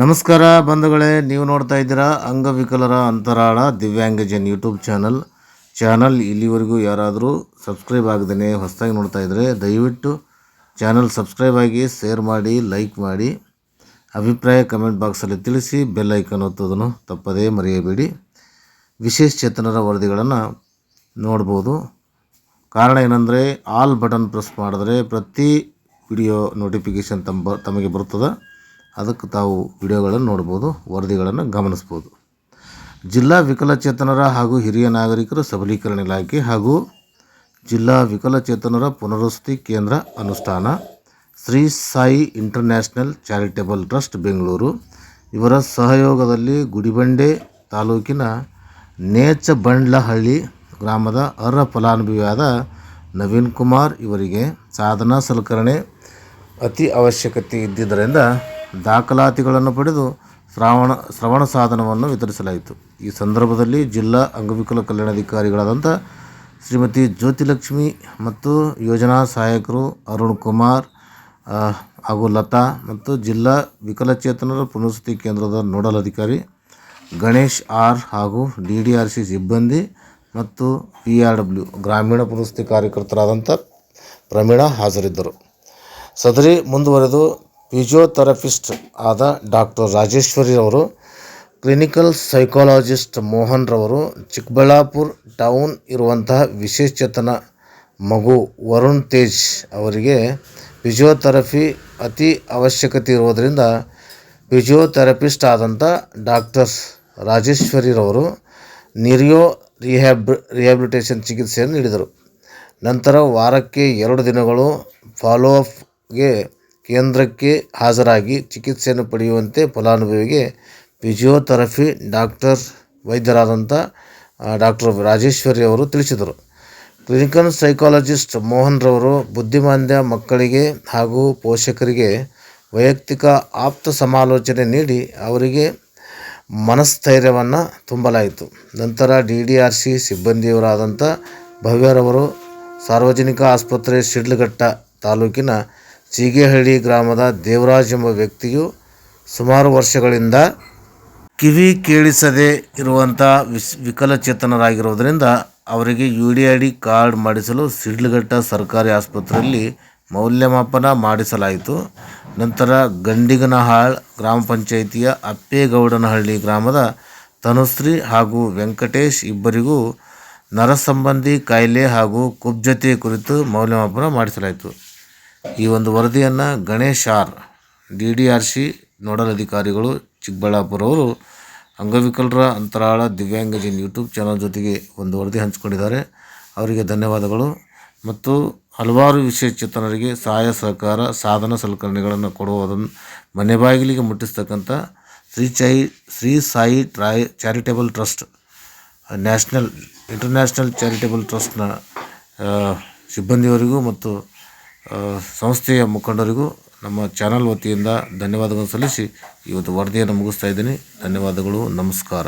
ನಮಸ್ಕಾರ ಬಂಧುಗಳೇ, ನೀವು ನೋಡ್ತಾ ಇದ್ದೀರಾ ಅಂಗವಿಕಲರ ಅಂತರಾಳ ದಿವ್ಯಾಂಗಜನ್ ಯೂಟ್ಯೂಬ್ ಚಾನಲ್. ಚಾನಲ್ ಇಲ್ಲಿವರೆಗೂ ಯಾರಾದರೂ ಸಬ್ಸ್ಕ್ರೈಬ್ ಆಗದೇ ಹೊಸದಾಗಿ ನೋಡ್ತಾ ಇದ್ದರೆ ದಯವಿಟ್ಟು ಚಾನಲ್ ಸಬ್ಸ್ಕ್ರೈಬ್ ಆಗಿ ಶೇರ್ ಮಾಡಿ, ಲೈಕ್ ಮಾಡಿ, ಅಭಿಪ್ರಾಯ ಕಮೆಂಟ್ ಬಾಕ್ಸಲ್ಲಿ ತಿಳಿಸಿ, ಬೆಲ್ ಐಕನ್ ಒತ್ತೋದನ್ನು ತಪ್ಪದೇ ಮರೆಯಬೇಡಿ. ವಿಶೇಷ ಚೇತನರ ವರದಿಗಳನ್ನು ನೋಡ್ಬೋದು. ಕಾರಣ ಏನಂದರೆ, ಆಲ್ ಬಟನ್ ಪ್ರೆಸ್ ಮಾಡಿದ್ರೆ ಪ್ರತಿ ವಿಡಿಯೋ ನೋಟಿಫಿಕೇಷನ್ ತಮ್ಮ ತಮಗೆ ಬರ್ತದೆ ಅದಕ್ಕೆ ತಾವು ವಿಡಿಯೋಗಳನ್ನು ನೋಡ್ಬೋದು, ವರದಿಗಳನ್ನು ಗಮನಿಸ್ಬೋದು. ಜಿಲ್ಲಾ ವಿಕಲಚೇತನರ ಹಾಗೂ ಹಿರಿಯ ನಾಗರಿಕರ ಸಬಲೀಕರಣ ಇಲಾಖೆ ಹಾಗೂ ಜಿಲ್ಲಾ ವಿಕಲಚೇತನರ ಪುನರ್ವಸತಿ ಕೇಂದ್ರ ಅನುಷ್ಠಾನ, Shri Sai International Charitable Trust Bengaluru. ಇವರ ಸಹಯೋಗದಲ್ಲಿ ಗುಡಿಬಂಡೆ ತಾಲೂಕಿನ ನೇಚಬಂಡ್ಲಹಳ್ಳಿ ಗ್ರಾಮದ ಅರ್ಹ ಫಲಾನುಭವಿಯಾದ ನವೀನ್ ಕುಮಾರ್ ಇವರಿಗೆ ಸಾಧನ ಸಲಕರಣೆ ಅತಿ ಅವಶ್ಯಕತೆ ಇದ್ದಿದ್ದರಿಂದ ದಾಖಲಾತಿಗಳನ್ನು ಪಡೆದು ಶ್ರಾವಣ ಶ್ರವಣ ಸಾಧನವನ್ನು ವಿತರಿಸಲಾಯಿತು. ಈ ಸಂದರ್ಭದಲ್ಲಿ ಜಿಲ್ಲಾ ಅಂಗವಿಕಲ ಕಲ್ಯಾಣಾಧಿಕಾರಿಗಳಾದಂಥ ಶ್ರೀಮತಿ ಜ್ಯೋತಿಲಕ್ಷ್ಮಿ ಮತ್ತು ಯೋಜನಾ ಸಹಾಯಕರು ಅರುಣ್ ಕುಮಾರ್ ಹಾಗೂ ಲತಾ ಮತ್ತು ಜಿಲ್ಲಾ ವಿಕಲಚೇತನರ ಪುನರ್ವಸತಿ ಕೇಂದ್ರದ ನೋಡಲ್ ಅಧಿಕಾರಿ ಗಣೇಶ್ ಆರ್ ಹಾಗೂ ಡಿ ಡಿ ಆರ್ ಸಿ ಸಿಬ್ಬಂದಿ ಮತ್ತು ಪಿ ಆರ್ ಡಬ್ಲ್ಯೂ ಗ್ರಾಮೀಣ ಪುನರ್ವಸತಿ ಕಾರ್ಯಕರ್ತರಾದಂಥ ಪ್ರಮೀಳಾ ಹಾಜರಿದ್ದರು. ಸದರಿ ಮುಂದುವರೆದು ಫಿಸಿಯೋಥೆರಪಿಸ್ಟ್ ಆದ ಡಾಕ್ಟರ್ ರಾಜೇಶ್ವರಿ ಅವರು ಕ್ಲಿನಿಕಲ್ ಸೈಕಾಲಜಿಸ್ಟ್ ಮೋಹನ್ ರವರು, ಚಿಕ್ಕಬಳ್ಳಾಪುರ ಟೌನ್ ಇರುವಂತಹ ವಿಶೇಷಚೇತನ ಮಗು ವರುಣ್ ತೇಜ್ ಅವರಿಗೆ ಫಿಸಿಯೋಥೆರಪಿ ಅತಿ ಅವಶ್ಯಕತೆ ಇರುವುದರಿಂದ ಫಿಸಿಯೋಥೆರಪಿಸ್ಟ್ ಆದಂಥ ಡಾಕ್ಟರ್ ರಾಜೇಶ್ವರಿರವರು ನಿರಿಯೋ ರಿಹ್ಯಾಬ್, ರಿಹ್ಯಾಬಿಲಿಟೇಷನ್ ಚಿಕಿತ್ಸೆಯನ್ನು ನೀಡಿದರು. ನಂತರ ವಾರಕ್ಕೆ ಎರಡು ದಿನಗಳು ಫಾಲೋ ಅಪ್ಗೆ ಕೇಂದ್ರಕ್ಕೆ ಹಾಜರಾಗಿ ಚಿಕಿತ್ಸೆಯನ್ನು ಪಡೆಯುವಂತೆ ಫಲಾನುಭವಿಗೆ ಫಿಸಿಯೋಥೆರಪಿ ಡಾಕ್ಟರ್ ವೈದ್ಯರಾದಂಥ ಡಾಕ್ಟರ್ ರಾಜೇಶ್ವರಿ ಅವರು ತಿಳಿಸಿದರು. ಕ್ಲಿನಿಕಲ್ ಸೈಕಾಲಜಿಸ್ಟ್ ಮೋಹನ್ರವರು ಬುದ್ಧಿಮಾಂದ್ಯ ಮಕ್ಕಳಿಗೆ ಹಾಗೂ ಪೋಷಕರಿಗೆ ವೈಯಕ್ತಿಕ ಆಪ್ತ ಸಮಾಲೋಚನೆ ನೀಡಿ ಅವರಿಗೆ ಮನಸ್ಥೈರ್ಯವನ್ನು ತುಂಬಲಾಯಿತು. ನಂತರ ಡಿ ಡಿ ಆರ್ ಸಿ ಸಿಬ್ಬಂದಿಯವರಾದಂಥ ಭವ್ಯರವರು ಸಾರ್ವಜನಿಕ ಆಸ್ಪತ್ರೆ ಶಿಡ್ಲಘಟ್ಟ ತಾಲೂಕಿನ ಚೀಗೇಹಳ್ಳಿ ಗ್ರಾಮದ ದೇವರಾಜ್ ಎಂಬ ವ್ಯಕ್ತಿಯು ಸುಮಾರು ವರ್ಷಗಳಿಂದ ಕಿವಿ ಕೇಳಿಸದೇ ಇರುವಂಥ ವಿಸ್ ವಿಕಲಚೇತನರಾಗಿರುವುದರಿಂದ ಅವರಿಗೆ U D I D card ಮಾಡಿಸಲು ಸಿಡ್ಲಘಟ್ಟ ಸರ್ಕಾರಿ ಆಸ್ಪತ್ರೆಯಲ್ಲಿ ಮೌಲ್ಯಮಾಪನ ಮಾಡಿಸಲಾಯಿತು. ನಂತರ ಗಂಡಿಗನಹಾಳ್ ಗ್ರಾಮ ಪಂಚಾಯಿತಿಯ ಅಪ್ಪೇಗೌಡನಹಳ್ಳಿ ಗ್ರಾಮದ ತನುಶ್ರೀ ಹಾಗೂ ವೆಂಕಟೇಶ್ ಇಬ್ಬರಿಗೂ ನರಸಂಬಂಧಿ ಕಾಯಿಲೆ ಹಾಗೂ ಕುಬ್ಜತೆ ಕುರಿತು ಮೌಲ್ಯಮಾಪನ ಮಾಡಿಸಲಾಯಿತು. ಈ ಒಂದು ವರದಿಯನ್ನು Ganesh R D D R C nodal ಅಧಿಕಾರಿಗಳು ಚಿಕ್ಕಬಳ್ಳಾಪುರ ಅವರು ಅಂಗವಿಕಲರ ಅಂತರಾಳ ದಿವ್ಯಾಂಗಜನ್ ಯೂಟ್ಯೂಬ್ ಚಾನಲ್ ಜೊತೆಗೆ ಒಂದು ವರದಿ ಹಂಚಿಕೊಂಡಿದ್ದಾರೆ. ಅವರಿಗೆ ಧನ್ಯವಾದಗಳು. ಮತ್ತು ಹಲವಾರು ವಿಶೇಷ ಚೇತನರಿಗೆ ಸಹಾಯ ಸಹಕಾರ, ಸಾಧನ ಸಲಕರಣೆಗಳನ್ನು ಕೊಡುವುದನ್ನು ಮನೆ ಬಾಗಿಲಿಗೆ ಮುಟ್ಟಿಸ್ತಕ್ಕಂಥ ಶ್ರೀ ಚೈ, Shri Sai TRAI Charitable Trust, National, International Charitable ಟ್ರಸ್ಟ್ನ ಸಿಬ್ಬಂದಿಯವರಿಗೂ ಮತ್ತು ಸಂಸ್ಥೆಯ ಮುಖಂಡರಿಗೂ ನಮ್ಮ ಚಾನಲ್ ವತಿಯಿಂದ ಧನ್ಯವಾದಗಳನ್ನು ಸಲ್ಲಿಸಿ ಇವತ್ತು ವರದಿಯನ್ನು ಮುಗಿಸ್ತಾ ಇದ್ದೀನಿ. ಧನ್ಯವಾದಗಳು. ನಮಸ್ಕಾರ.